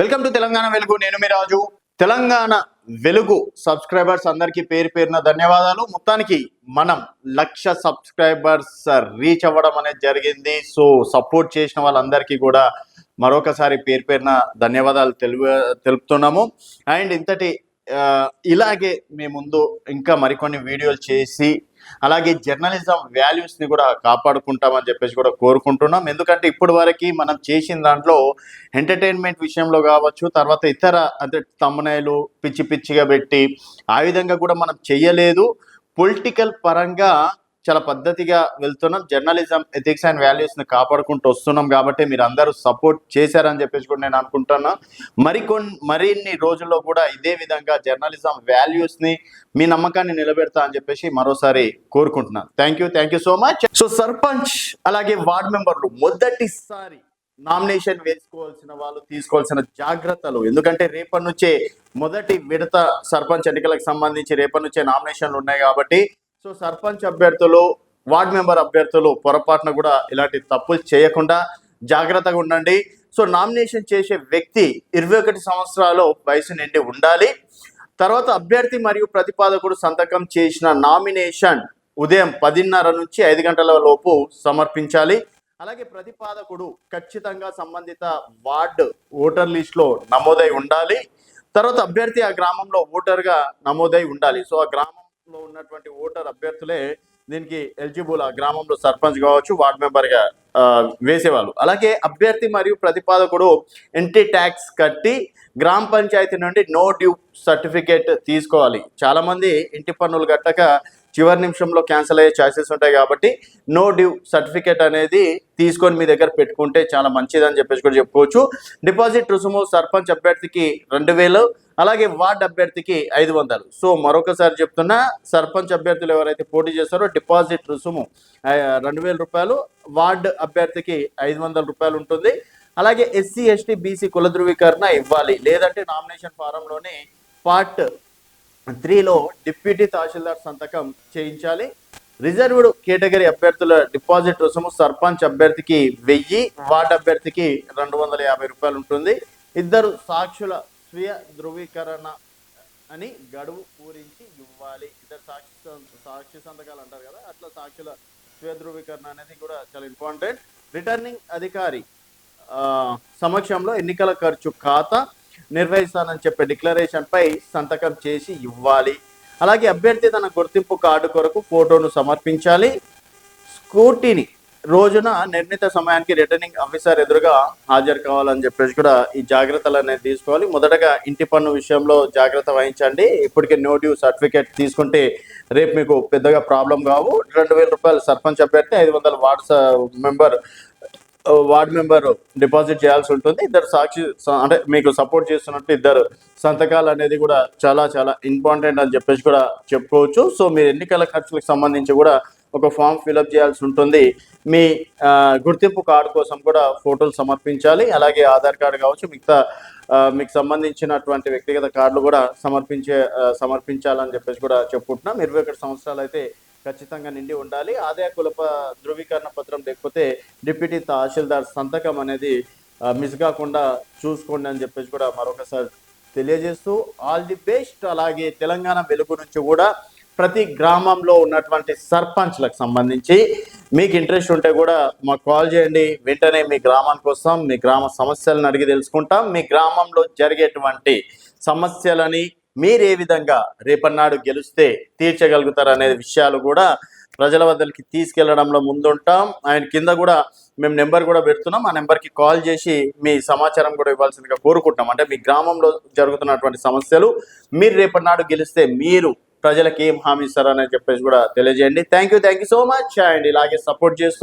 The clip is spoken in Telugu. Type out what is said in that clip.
వెల్కమ్ టు తెలంగాణ వెలుగు. నేను మీ రాజు. తెలంగాణ వెలుగు సబ్స్క్రైబర్స్ అందరికీ పేరు పేరున ధన్యవాదాలు. మొత్తానికి మనం లక్ష సబ్స్క్రైబర్స్ రీచ్ అవ్వడం అనేది జరిగింది. సో సపోర్ట్ చేసిన వాళ్ళందరికీ కూడా మరొకసారి పేరు పేరున ధన్యవాదాలు తెలుపు తెలుపుతున్నాము. అండ్ ఇంతటి ఇలాగే మీ ముందు ఇంకా మరికొన్ని వీడియోలు చేసి అలాగే జర్నలిజం వాల్యూస్ని కూడా కాపాడుకుంటామని చెప్పేసి కూడా కోరుకుంటున్నాం. ఎందుకంటే ఇప్పటి వరకు మనం చేసిన దాంట్లో ఎంటర్టైన్మెంట్ విషయంలో కావచ్చు తర్వాత ఇతర అంటే తమ్మునైలు పిచ్చి పిచ్చిగా పెట్టి ఆ విధంగా కూడా మనం చెయ్యలేదు పొలిటికల్ పరంగా చాలా పద్ధతిగా వెళ్తున్నాం. జర్నలిజం ఎథిక్స్ అండ్ వాల్యూస్ని కాపాడుకుంటూ వస్తున్నాం కాబట్టి మీరు అందరూ సపోర్ట్ చేశారని చెప్పేసి కూడా నేను అనుకుంటున్నా. మరికొన్ని మరిన్ని రోజుల్లో కూడా ఇదే విధంగా జర్నలిజం వాల్యూస్ని మీ నమ్మకాన్ని నిలబెడతా అని చెప్పేసి మరోసారి కోరుకుంటున్నాను. Thank you thank you so much so sarpanch అలాగే వార్డ్ మెంబర్లు మొదటిసారి నామినేషన్ వేసుకోవాల్సిన వాళ్ళు తీసుకోవాల్సిన జాగ్రత్తలు ఎందుకంటే రేపటి నుంచే మొదటి విడత సర్పంచ్ ఎన్నికలకు సంబంధించి రేపటి నుంచే నామినేషన్లు ఉన్నాయి కాబట్టి సో సర్పంచ్ అభ్యర్థులు వార్డ్ మెంబర్ అభ్యర్థులు పొరపాటున కూడా ఇలాంటి తప్పులు చేయకుండా జాగ్రత్తగా ఉండండి. సో నామినేషన్ చేసే వ్యక్తి ఇరవై ఒకటి సంవత్సరాలు వయసు నిండి ఉండాలి. తర్వాత అభ్యర్థి మరియు ప్రతిపాదకుడు సంతకం చేసిన నామినేషన్ ఉదయం పదిన్నర నుంచి ఐదు గంటల లోపు సమర్పించాలి. అలాగే ప్రతిపాదకుడు ఖచ్చితంగా సంబంధిత వార్డ్ ఓటర్ లిస్ట్లో నమోదై ఉండాలి. తర్వాత అభ్యర్థి ఆ గ్రామంలో ఓటర్గా నమోదై ఉండాలి. సో ఆ లో ఉన్నటువంటి ఓటర్ అభ్యర్థులే దీనికి ఎలిజిబుల్ ఆ గ్రామంలో సర్పంచ్ కావచ్చు వార్డ్ మెంబర్గా వేసేవాళ్ళు. అలాగే అభ్యర్థి మరియు ప్రతిపాదకుడు ఎంట్రీ ట్యాక్స్ కట్టి గ్రామ పంచాయతీ నుండి నో డ్యూ సర్టిఫికేట్ తీసుకోవాలి. చాలామంది ఇంటి పన్నులు కట్టక చివరి నిమిషంలో క్యాన్సిల్ అయ్యే ఛాన్సెస్ ఉంటాయి కాబట్టి నో డ్యూ సర్టిఫికేట్ అనేది తీసుకొని మీ దగ్గర పెట్టుకుంటే చాలా మంచిదని చెప్పేసి కూడా చెప్పుకోవచ్చు. డిపాజిట్ రుసుము సర్పంచ్ అభ్యర్థికి రెండు వేలు అలాగే వార్డ్ అభ్యర్థికి ఐదు వందలు. సో మరొకసారి చెప్తున్నా సర్పంచ్ అభ్యర్థులు ఎవరైతే పోటీ చేస్తారో డిపాజిట్ రుసుము రెండు వేల రూపాయలు వార్డ్ అభ్యర్థికి ఐదు వందల రూపాయలు ఉంటుంది. అలాగే ఎస్సీ ఎస్టీ బీసీ కుల ధృవీకరణ ఇవ్వాలి. లేదంటే నామినేషన్ ఫారంలోనే పార్ట్ త్రీలో డిప్యూటీ తహసీల్దార్ సంతకం చేయించాలి. రిజర్వ్డ్ కేటగిరీ అభ్యర్థుల డిపాజిట్ రుసుము సర్పంచ్ అభ్యర్థికి వెయ్యి వార్డ్ అభ్యర్థికి రెండు వందల యాభై రూపాయలు ఉంటుంది. ఇద్దరు సాక్షుల స్వీయ ధృవీకరణ అని గడువు పూరించి ఇవ్వాలి. ఇద్దరు సాక్షి సాక్షి సంతకాలు అంటారు కదా అట్లా సాక్షుల స్వీయ ధృవీకరణ అనేది కూడా చాలా ఇంపార్టెంట్ రిటర్నింగ్ అధికారి సమక్షంలో ఎన్నికల ఖర్చు ఖాతా నిర్వహిస్తానని చెప్పే డిక్లరేషన్ పై సంతకం చేసి ఇవ్వాలి. అలాగే అభ్యర్థి తన గుర్తింపు కార్డు కొరకు ఫోటోను సమర్పించాలి. స్కూటీని రోజున నిర్ణీత సమయానికి రిటర్నింగ్ ఆఫీసర్ ఎదురుగా హాజరు కావాలని చెప్పేసి కూడా ఈ జాగ్రత్తలు అనేది తీసుకోవాలి. మొదటగా ఇంటి పన్ను విషయంలో జాగ్రత్త వహించండి. ఇప్పటికే నో డ్యూ సర్టిఫికేట్ తీసుకుంటే రేపు మీకు పెద్దగా ప్రాబ్లం కావు. రెండు వేల రూపాయలు సర్పంచ్ అభ్యర్థి ఐదు వందల WhatsApp member ward member deposit చేయాల్సి ఉంటుంది. ఇద్దరు సాక్షి స- అంటే మీకు సపోర్ట్ చేస్తున్నట్టు ఇద్దరు సంతకాలు అనేది కూడా చాలా చాలా ఇంపార్టెంట్ అని చెప్పేసి కూడా చెప్పుకోవచ్చు. సో మీరు ఎన్నికల ఖర్చులకు సంబంధించి కూడా ఒక ఫామ్ ఫిలప్ చేయాల్సి ఉంటుంది. మీ గుర్తింపు కార్డు కోసం కూడా ఫోటోలు సమర్పించాలి. అలాగే ఆధార్ కార్డు కావచ్చు మిగతా మీకు సంబంధించినటువంటి వ్యక్తిగత కార్డులు కూడా సమర్పించే సమర్పించాలని చెప్పేసి కూడా చెప్పుకుంటున్నాం. ఇరవై ఒకటి సంవత్సరాలు అయితే ఖచ్చితంగా నిండి ఉండాలి. ఆదాయ కులప ధృవీకరణ పత్రం లేకపోతే డిప్యూటీ తహసీల్దార్ సంతకం అనేది మిస్ కాకుండా చూసుకోండి అని చెప్పేసి కూడా మరొకసారి తెలియజేస్తూ ఆల్ ది బెస్ట్. అలాగే తెలంగాణ వెలుగు నుంచి కూడా ప్రతి గ్రామంలో ఉన్నటువంటి సర్పంచ్లకు సంబంధించి మీకు ఇంట్రెస్ట్ ఉంటే కూడా మాకు కాల్ చేయండి. వెంటనే మీ గ్రామానికి వస్తాం. మీ గ్రామ సమస్యలను అడిగి తెలుసుకుంటాం. మీ గ్రామంలో జరిగేటువంటి సమస్యలని మీరు ఏ విధంగా రేపన్నాడు గెలిస్తే తీర్చగలుగుతారు అనే విషయాలు కూడా ప్రజల వద్దకి తీసుకెళ్ళడంలో ముందుంటాం. ఆయన కింద కూడా మేము నెంబర్ కూడా పెడుతున్నాం. ఆ నెంబర్కి కాల్ చేసి మీ సమాచారం కూడా ఇవ్వాల్సిందిగా కోరుకుంటున్నాం. అంటే మీ గ్రామంలో జరుగుతున్నటువంటి సమస్యలు మీరు రేపటి నాడు గెలిస్తే మీరు ప్రజలకు ఏం హామీ ఇస్తారని చెప్పేసి కూడా తెలియజేయండి. Thank you thank you so much and ఇలాగే సపోర్ట్ చేస్తూ